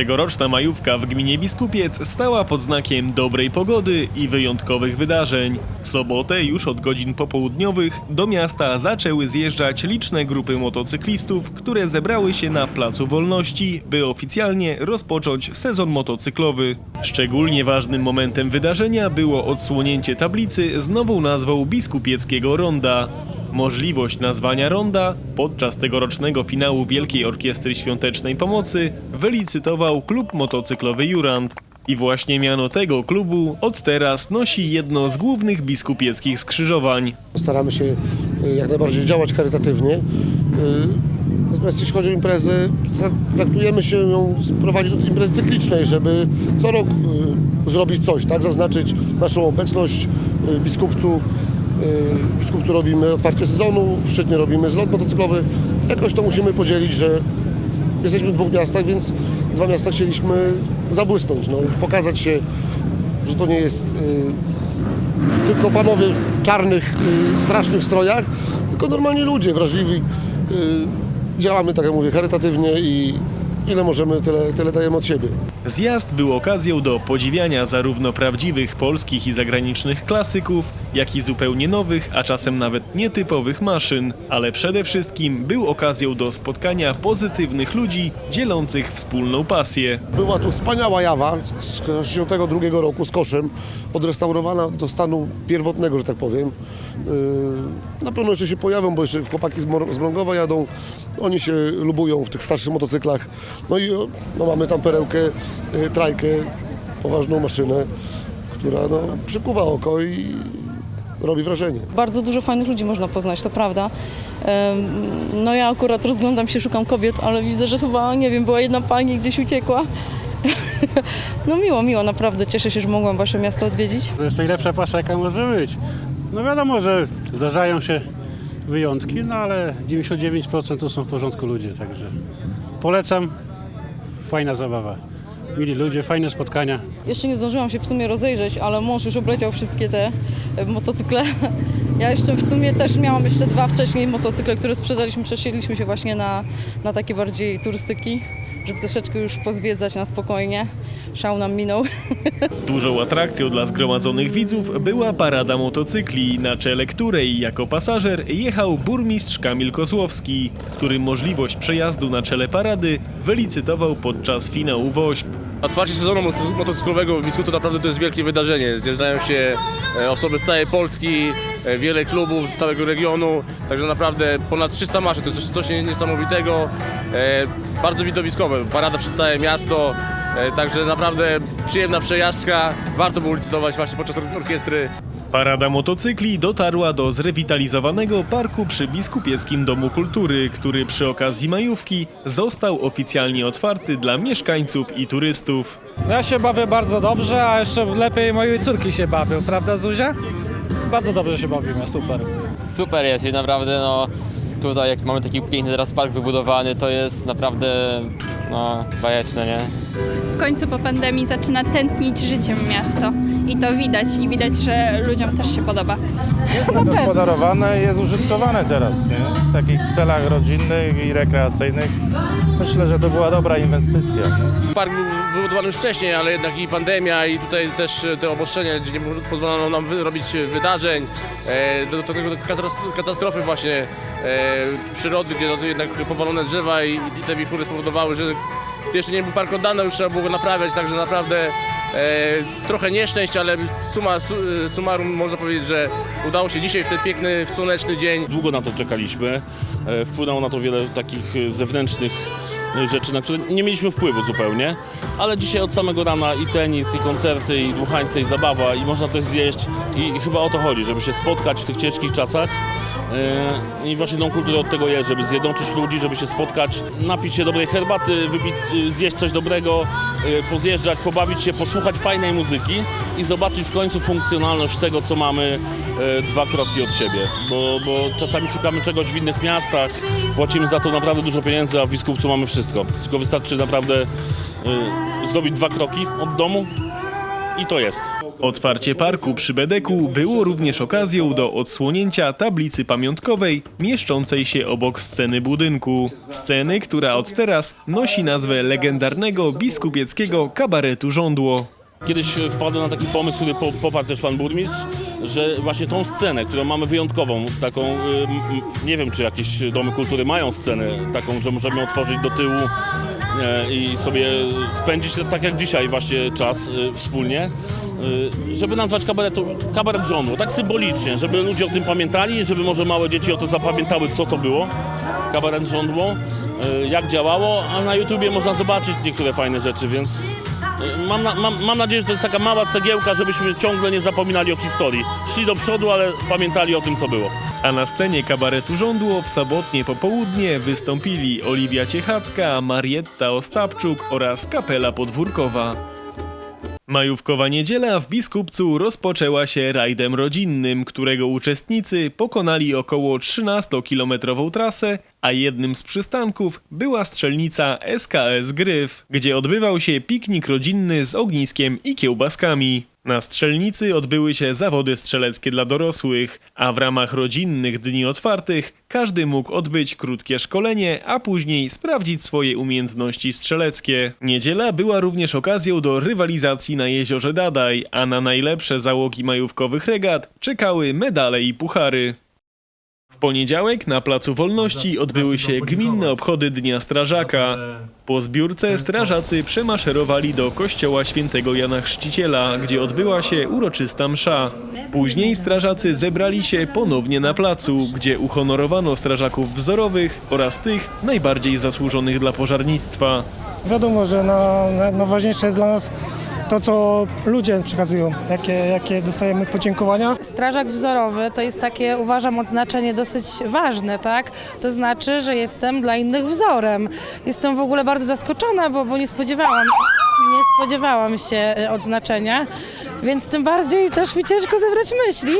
Tegoroczna majówka w gminie Biskupiec stała pod znakiem dobrej pogody i wyjątkowych wydarzeń. W sobotę już od godzin popołudniowych do miasta zaczęły zjeżdżać liczne grupy motocyklistów, które zebrały się na Placu Wolności, by oficjalnie rozpocząć sezon motocyklowy. Szczególnie ważnym momentem wydarzenia było odsłonięcie tablicy z nową nazwą Biskupieckiego Ronda. Możliwość nazwania ronda podczas tegorocznego finału Wielkiej Orkiestry Świątecznej Pomocy wylicytował klub motocyklowy Jurand. I właśnie miano tego klubu od teraz nosi jedno z głównych biskupieckich skrzyżowań. Staramy się y, jak najbardziej działać charytatywnie. Y, Natomiast jeśli chodzi o imprezę, traktujemy się ją sprowadzić do imprezy cyklicznej, żeby co rok y, zrobić coś, tak? zaznaczyć naszą obecność biskupcu. Y, W biskupcu robimy otwarcie sezonu, w Szczytnie robimy zlot motocyklowy. Jakoś to musimy podzielić, że jesteśmy w dwóch miastach, więc dwa miasta chcieliśmy zabłysnąć, no, pokazać się, że to nie jest y, tylko panowie w czarnych, y, strasznych strojach, tylko normalni ludzie, wrażliwi. Y, działamy, tak jak mówię, charytatywnie i ile możemy, tyle, tyle dajemy od siebie. Zjazd był okazją do podziwiania zarówno prawdziwych polskich i zagranicznych klasyków, jak i zupełnie nowych, a czasem nawet nietypowych maszyn, ale przede wszystkim był okazją do spotkania pozytywnych ludzi dzielących wspólną pasję. Była tu wspaniała jawa z 1962 roku z koszem, odrestaurowana do stanu pierwotnego, że tak powiem. Yy, Na pewno jeszcze się pojawią, bo jeszcze chłopaki z Mrągowa jadą, oni się lubują w tych starszych motocyklach. No i no, mamy tam perełkę, trajkę, poważną maszynę, która no, przykuwa oko i robi wrażenie. Bardzo dużo fajnych ludzi można poznać, to prawda. No ja akurat rozglądam się, szukam kobiet, ale widzę, że chyba, nie wiem, była jedna pani gdzieś uciekła. No miło, miło, naprawdę cieszę się, że mogłam wasze miasto odwiedzić. To jest najlepsza pasa, jaka może być. No wiadomo, że zdarzają się wyjątki, no ale 99% to są w porządku ludzie, także polecam. Fajna zabawa. Mili ludzie, fajne spotkania. Jeszcze nie zdążyłam się w sumie rozejrzeć, ale mąż już obleciał wszystkie te e, motocykle. Ja jeszcze w sumie też miałam jeszcze dwa wcześniej motocykle, które sprzedaliśmy, przesiedliśmy się właśnie na, na takie bardziej turystyki, żeby troszeczkę już pozwiedzać na spokojnie. Szał nam minął. Dużą atrakcją dla zgromadzonych widzów była parada motocykli, na czele której jako pasażer jechał burmistrz Kamil Kozłowski, który możliwość przejazdu na czele parady wylicytował podczas finału WOŚP. Otwarcie sezonu moto- motocyklowego w Wisku to naprawdę to jest wielkie wydarzenie. Zjeżdżają się e, osoby z całej Polski, e, wiele klubów z całego regionu, także naprawdę ponad 300 maszyn, to jest coś, coś nie- niesamowitego, e, bardzo widowiskowe, parada przez całe miasto, także naprawdę przyjemna przejażdżka, warto było licytować właśnie podczas or- orkiestry. Parada motocykli dotarła do zrewitalizowanego parku przy Biskupieckim Domu Kultury, który przy okazji majówki został oficjalnie otwarty dla mieszkańców i turystów. No Ja się bawię bardzo dobrze, a jeszcze lepiej moje córki się bawią, prawda Zuzia? Bardzo dobrze się bawimy, super. Super jest i naprawdę no tutaj jak mamy taki piękny teraz park wybudowany, to jest naprawdę no bajeczne, nie? w końcu po pandemii zaczyna tętnić życiem miasto. I to widać, i widać, że ludziom też się podoba. Jest zagospodarowane i jest użytkowane teraz, nie? W takich celach rodzinnych i rekreacyjnych. Myślę, że to była dobra inwestycja. Park był wybudowany już wcześniej, ale jednak i pandemia i tutaj też e, te obostrzenia, gdzie nie pozwolono nam robić e, wydarzeń, e, do, tego katastro- katastrofy właśnie e, przyrody, gdzie no, jednak powalone drzewa i, i te wichury spowodowały, że to jeszcze nie był park oddany, już trzeba było go naprawiać, także naprawdę e, trochę nieszczęść, ale suma su, summarum można powiedzieć, że udało się dzisiaj w ten piękny, słoneczny dzień Długo na to czekaliśmy. E, Wpłynęło na to wiele takich zewnętrznych rzeczy, na które nie mieliśmy wpływu zupełnie. Ale dzisiaj od samego rana i tenis, i koncerty, i dmuchańce, i zabawa, i można też zjeść. I chyba o to chodzi, żeby się spotkać w tych ciężkich czasach. E, I właśnie tą kulturę od tego jest, żeby zjednoczyć ludzi, żeby się spotkać, napić się dobrej herbaty, wypić, e, zjeść coś dobrego, e, pozjeżdżać, pobawić się, posłuchać fajnej muzyki i zobaczyć w końcu funkcjonalność tego, co mamy dwa kroki od siebie. Bo, bo czasami szukamy czegoś w innych miastach, płacimy za to naprawdę dużo pieniędzy, a w Biskupcu mamy wszystko. Tylko wystarczy naprawdę zrobić dwa kroki od domu i to jest. Otwarcie parku przy Bedeku było również okazją do odsłonięcia tablicy pamiątkowej mieszczącej się obok sceny budynku. Sceny, która od teraz nosi nazwę legendarnego biskupieckiego kabaretu Żądło. Kiedyś wpadłem na taki pomysł, który po- poparł też pan burmistrz, że właśnie tą scenę, którą mamy wyjątkową, taką, m, nie wiem czy jakieś domy kultury mają scenę taką, że możemy otworzyć do tyłu i sobie spędzić tak jak dzisiaj właśnie czas e, wspólnie, e, żeby nazwać kabaretu, kabaret żądło, tak symbolicznie, żeby ludzie o tym pamiętali, żeby może małe dzieci o to zapamiętały, co to było, kabaret e, jak działało, a na YouTubie można zobaczyć niektóre fajne rzeczy, więc Mam, na, mam, mam nadzieję, że to jest taka mała cegiełka, żebyśmy ciągle nie zapominali o historii. Szli do przodu, ale pamiętali o tym, co było. A na scenie kabaretu Żądło w sobotnie popołudnie wystąpili Oliwia Ciechacka, Marietta Ostapczuk oraz Kapela Podwórkowa. Majówkowa niedziela w Biskupcu rozpoczęła się rajdem rodzinnym, którego uczestnicy pokonali około 13-kilometrową trasę, a jednym z przystanków była strzelnica SKS Gryf, gdzie odbywał się piknik rodzinny z ogniskiem i kiełbaskami. Na strzelnicy odbyły się zawody strzeleckie dla dorosłych, a w ramach rodzinnych dni otwartych każdy mógł odbyć krótkie szkolenie, a później sprawdzić swoje umiejętności strzeleckie. Niedziela była również okazją do rywalizacji na jeziorze Dadaj, a na najlepsze załogi majówkowych regat czekały medale i puchary. W poniedziałek na Placu Wolności odbyły się gminne obchody Dnia Strażaka. Po zbiórce strażacy przemaszerowali do kościoła świętego Jana Chrzciciela, gdzie odbyła się uroczysta msza. Później strażacy zebrali się ponownie na placu, gdzie uhonorowano strażaków wzorowych oraz tych najbardziej zasłużonych dla pożarnictwa. Wiadomo, że na, na, najważniejsze jest dla nas to, co ludzie przekazują, jakie, jakie dostajemy podziękowania. Strażak wzorowy to jest takie, uważam, odznaczenie dosyć ważne, tak? To znaczy, że jestem dla innych wzorem. Jestem w ogóle bardzo zaskoczona, bo, bo nie spodziewałam, nie spodziewałam się y, odznaczenia, więc tym bardziej też mi ciężko zebrać myśli,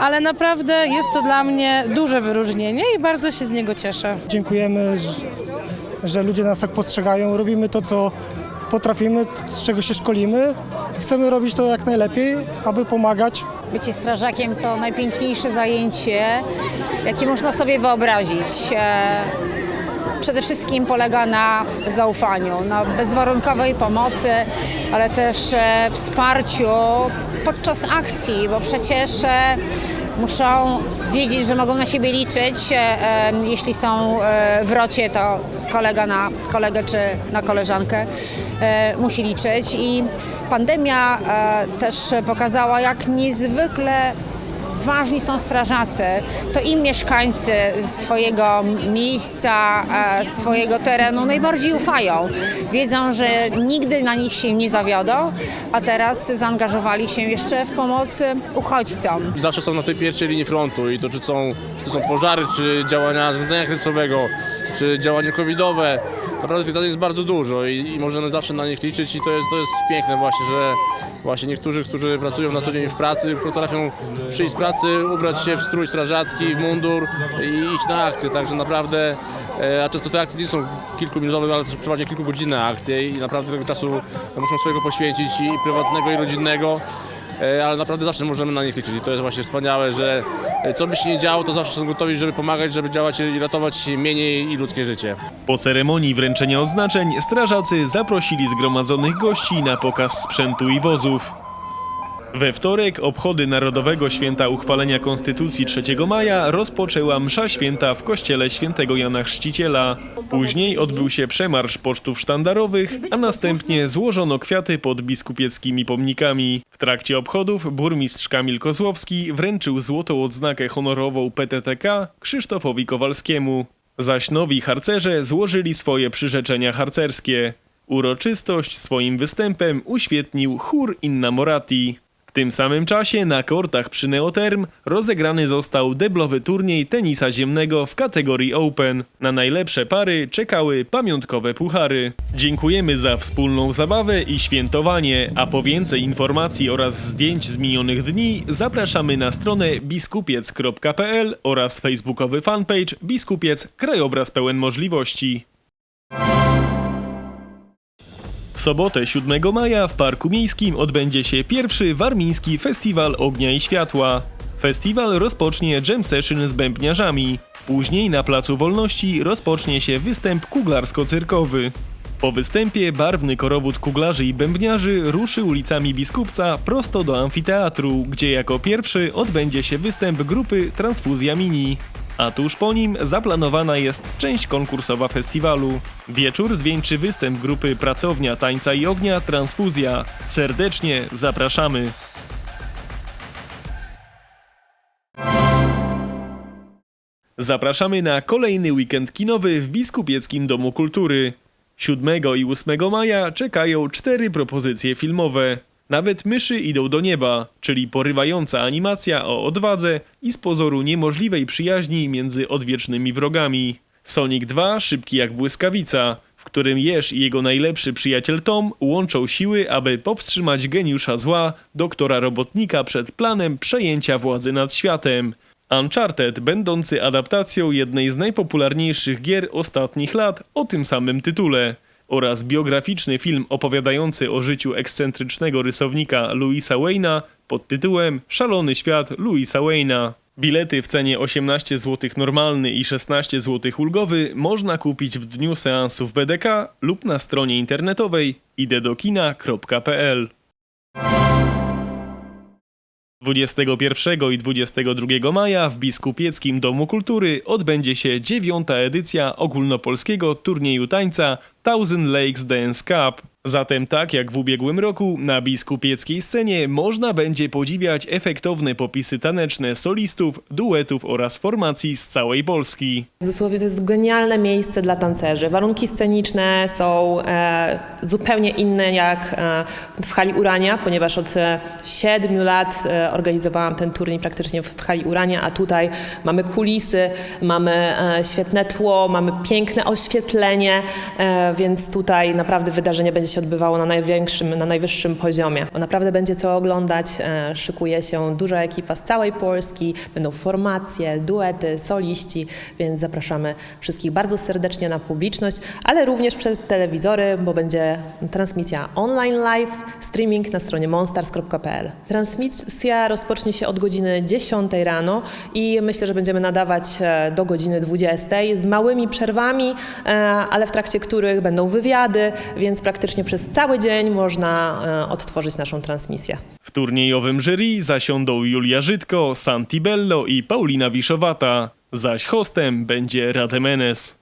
ale naprawdę jest to dla mnie duże wyróżnienie i bardzo się z niego cieszę. Dziękujemy, że, że ludzie nas tak postrzegają. Robimy to, co potrafimy, z czego się szkolimy. Chcemy robić to jak najlepiej, aby pomagać Bycie strażakiem to najpiękniejsze zajęcie, jakie można sobie wyobrazić. E, Przede wszystkim polega na zaufaniu, na bezwarunkowej pomocy, ale też e, wsparciu podczas akcji, bo przecież e, muszą wiedzieć, że mogą na siebie liczyć. E, e, Jeśli są e, w rocie, to kolega na kolegę czy na koleżankę musi liczyć. I pandemia też pokazała, jak niezwykle ważni są strażacy. To im mieszkańcy swojego miejsca, e, swojego terenu najbardziej ufają. Wiedzą, że nigdy na nich się nie zawiodą, a teraz zaangażowali się jeszcze w pomoc uchodźcom. Zawsze są na tej pierwszej linii frontu i to czy, są, czy to są pożary, czy działania zarządzania kryzysowego, czy działania covidowe. Zadań jest bardzo dużo i, i możemy zawsze na nich liczyć i to jest, to jest piękne właśnie, że właśnie niektórzy, którzy pracują na co dzień w pracy, potrafią przyjść z pracy, ubrać się w strój strażacki, w mundur i iść na akcję, także naprawdę e, a często te akcje nie są kilkuminutowe, ale przeważnie kilkugodzinne akcje i naprawdę tego czasu muszą swojego poświęcić i prywatnego i rodzinnego. E, ale naprawdę zawsze możemy na nich liczyć i to jest właśnie wspaniałe, że e, co by się nie działo, to zawsze są gotowi, żeby pomagać, żeby działać i ratować mienie i ludzkie życie. Po ceremonii wręczenia odznaczeń strażacy zaprosili zgromadzonych gości na pokaz sprzętu i wozów. We wtorek obchody Narodowego Święta Uchwalenia Konstytucji 3 maja rozpoczęła msza święta w kościele świętego Jana Chrzciciela. Później odbył się przemarsz pocztów sztandarowych, a następnie złożono kwiaty pod biskupieckimi pomnikami. W trakcie obchodów burmistrz Kamil Kozłowski wręczył złotą odznakę honorową PTTK Krzysztofowi Kowalskiemu. Zaś nowi harcerze złożyli swoje przyrzeczenia harcerskie. Uroczystość swoim występem uświetnił chór Innamorati. W tym samym czasie na kortach przy Neoterm rozegrany został deblowy turniej tenisa ziemnego w kategorii Open. Na najlepsze pary czekały pamiątkowe puchary. Dziękujemy za wspólną zabawę i świętowanie, a po więcej informacji oraz zdjęć z minionych dni zapraszamy na stronę biskupiec.pl oraz facebookowy fanpage Biskupiec Krajobraz pełen możliwości. Sobotę 7 maja w Parku Miejskim odbędzie się pierwszy warmiński Festiwal Ognia i Światła. Festiwal rozpocznie jam session z bębniarzami. Później na Placu Wolności rozpocznie się występ kuglarsko-cyrkowy. Po występie barwny korowód kuglarzy i bębniarzy ruszy ulicami Biskupca prosto do amfiteatru, gdzie jako pierwszy odbędzie się występ grupy Transfuzja Mini. A tuż po nim zaplanowana jest część konkursowa festiwalu. Wieczór zwieńczy występ grupy Pracownia Tańca i Ognia Transfuzja. Serdecznie zapraszamy! Zapraszamy na kolejny weekend kinowy w Biskupieckim Domu Kultury. 7 i 8 maja czekają cztery propozycje filmowe. Nawet myszy idą do nieba, czyli porywająca animacja o odwadze i z pozoru niemożliwej przyjaźni między odwiecznymi wrogami. Sonic 2 szybki jak błyskawica, w którym Jeż i jego najlepszy przyjaciel Tom łączą siły, aby powstrzymać geniusza zła, doktora robotnika przed planem przejęcia władzy nad światem. Uncharted, będący adaptacją jednej z najpopularniejszych gier ostatnich lat o tym samym tytule, oraz biograficzny film opowiadający o życiu ekscentrycznego rysownika Louisa Wayne'a pod tytułem Szalony świat Louisa Wayne'a. Bilety w cenie 18 zł normalny i 16 zł ulgowy można kupić w dniu seansu w BDK lub na stronie internetowej idedokina.pl. 21 i 22 maja w Biskupieckim Domu Kultury odbędzie się dziewiąta edycja ogólnopolskiego turnieju tańca Thousand Lakes Dance Cup. Zatem tak jak w ubiegłym roku, na biskupieckiej scenie można będzie podziwiać efektowne popisy taneczne solistów, duetów oraz formacji z całej Polski. Dosłownie to jest genialne miejsce dla tancerzy. Warunki sceniczne są e, zupełnie inne jak e, w hali Urania, ponieważ od e, 7 lat e, organizowałam ten turniej praktycznie w, w hali Urania, a tutaj mamy kulisy, mamy e, świetne tło, mamy piękne oświetlenie, e, więc tutaj naprawdę wydarzenie będzie się odbywało na największym, na najwyższym poziomie. Naprawdę będzie co oglądać, e, szykuje się duża ekipa z całej Polski, będą formacje, duety, soliści, więc zapraszamy wszystkich bardzo serdecznie na publiczność, ale również przez telewizory, bo będzie transmisja online live, streaming na stronie monstars.pl. Transmisja rozpocznie się od godziny 10 rano i myślę, że będziemy nadawać e, do godziny 20 z małymi przerwami, e, ale w trakcie których będą wywiady, więc praktycznie przez cały dzień można e, odtworzyć naszą transmisję. W turniejowym jury zasiądą Julia Żydko, Santi Bello i Paulina Wiszowata, zaś hostem będzie Rademenes.